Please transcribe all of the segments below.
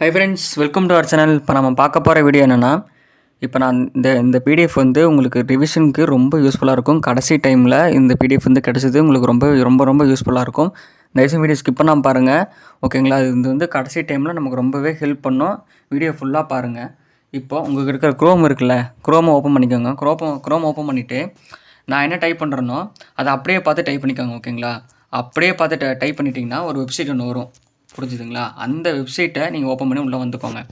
Hi friends welcome to our channel இப்போ நம்ம பார்க்க போகிற வீடியோ என்னென்னா இப்போ நான் இந்த இந்த பிடிஎஃப் வந்து உங்களுக்கு ரிவிஷனுக்கு ரொம்ப யூஸ்ஃபுல்லாக இருக்கும். கடைசி டைமில் இந்த பிடிஎஃப் வந்து கிடச்சிது உங்களுக்கு ரொம்ப ரொம்ப ரொம்ப யூஸ்ஃபுல்லாக இருக்கும். தயவுசெய்து வீடியோ ஸ்கிப் பண்ணாமல் பாருங்கள் ஓகேங்களா இது வந்து கடைசி டைமில் நமக்கு ரொம்பவே ஹெல்ப் பண்ணும். வீடியோ ஃபுல்லாக பாருங்கள் இப்போ உங்களுக்கு இருக்கிற க்ரோம் இருக்குல்ல க்ரோமை ஓப்பன் பண்ணிக்கோங்க. க்ரோப்பம் க்ரோம் ஓப்பன் பண்ணிவிட்டு நான் என்ன டைப் பண்ணுறேனோ அதை அப்படியே பார்த்து டைப் பண்ணிக்கோங்க ஓகேங்களா அப்படியே பார்த்து டைப் பண்ணிட்டீங்கன்னா ஒரு வெப்சைட் ஒன்று வரும். புரிஞ்சுதுங்களா? அந்த வெப்சைட்டை நீங்கள் ஓப்பன் பண்ணி உள்ளே வந்துக்கோங்க.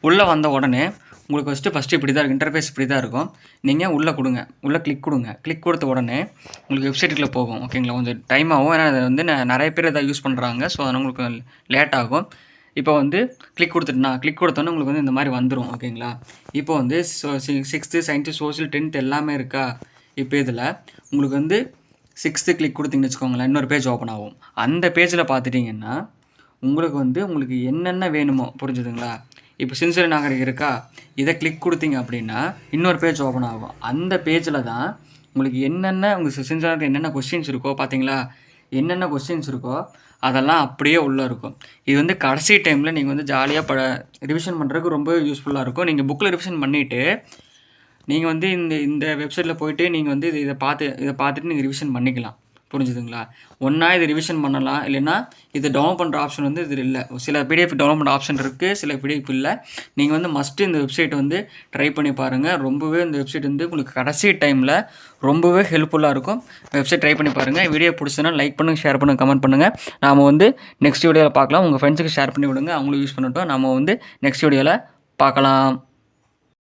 உள்ளே வந்த உடனே உங்களுக்கு ஃபஸ்ட்டு ஃபஸ்ட்டு இப்படி தான் இருக்கும் இன்டர்ஃபேஸ் இப்படி தான் இருக்கும். நீங்கள் உள்ளே கொடுங்க. உள்ளே கிளிக் கொடுங்க. கிளிக் கொடுத்த உடனே உங்களுக்கு வெப்சைட்டுக்குள்ளே போகும். ஓகேங்களா கொஞ்சம் டைம் ஆகும். ஏன்னா அதை வந்து ந- நிறைய பேர் இதை யூஸ் பண்ணுறாங்க ஸோ அதனால் உங்களுக்கு லேட் ஆகும். இப்போ வந்து கிளிக் கொடுத்துட்டுனா கிளிக் கொடுத்தோன்னே உங்களுக்கு வந்து இந்த மாதிரி வந்துடும் ஓகேங்களா இப்போ வந்து சிக்ஸ்த்து சயின்ஸு சோஷியல் டென்த் எல்லாமே இருக்கா? இப்போ இதில் உங்களுக்கு வந்து சிக்ஸ்த்து கிளிக் கொடுத்தீங்கன்னு வச்சுக்கோங்களேன் இன்னொரு பேஜ் ஓப்பன் ஆகும். அந்த பேஜில் பார்த்துட்டிங்கன்னா உங்களுக்கு வந்து உங்களுக்கு என்னென்ன வேணுமோ புரிஞ்சுதுங்களா? இப்போ சின்சியர் நாகரிகம் இருக்கா? இதை கிளிக் கொடுத்தீங்க அப்படின்னா இன்னொரு பேஜ் ஓப்பன் ஆகும். அந்த பேஜில் தான் உங்களுக்கு என்னென்ன உங்கள் சின்சியர் என்னென்ன கொஸ்டின்ஸ் இருக்கோ பார்த்தீங்களா என்னென்ன கொஸ்டின்ஸ் இருக்கோ அதெல்லாம் அப்படியே உள்ளே இருக்கும். இது வந்து கடைசி டைமில் நீங்கள் வந்து ஜாலியாக ப ரிவிஷன் பண்ணுறதுக்கு ரொம்ப யூஸ்ஃபுல்லாக இருக்கும். நீங்கள் புக்கில் ரிவிஷன் பண்ணிவிட்டு நீங்கள் வந்து இந்த இந்த வெப்சைட்டில் போயிட்டு நீங்கள் வந்து இதை இதை பார்த்து இதை பார்த்துட்டு நீங்கள் ரிவிஷன் பண்ணிக்கலாம். புரிஞ்சுதுங்களா? ஒன்றா இது ரிவிஷன் பண்ணலாம். இல்லைன்னா இது டவுன்லோட் பண்ணுற ஆப்ஷன் வந்து இது இல்லை. சில பிடிஎஃப் டவுன்லோட் பண்ணுற ஆப்ஷன் இருக்குது சில பிடிஎஃப் இல்லை. நீங்கள் வந்து மஸ்ட்டு இந்த வெப்சைட் வந்து ட்ரை பண்ணி பாருங்கள் ரொம்பவே இந்த வெப்சைட் வந்து உங்களுக்கு கடைசி டைமில் ரொம்பவே ஹெல்ப்ஃபுல்லாக இருக்கும். வெப்சைட் ட்ரை பண்ணி பாருங்கள் வீடியோ பிடிச்சதுன்னா லைக் பண்ணுங்கள் ஷேர் பண்ணுங்கள் கமெண்ட் பண்ணுங்கள் நாம் வந்து நெக்ஸ்ட் வீடியோவில் பார்க்கலாம். உங்கள் ஃப்ரெண்ட்ஸுக்கு ஷேர் பண்ணி விடுங்க. அவங்களும் யூஸ் பண்ணட்டும். நம்ம வந்து நெக்ஸ்ட் வீடியோவில் பார்க்கலாம்.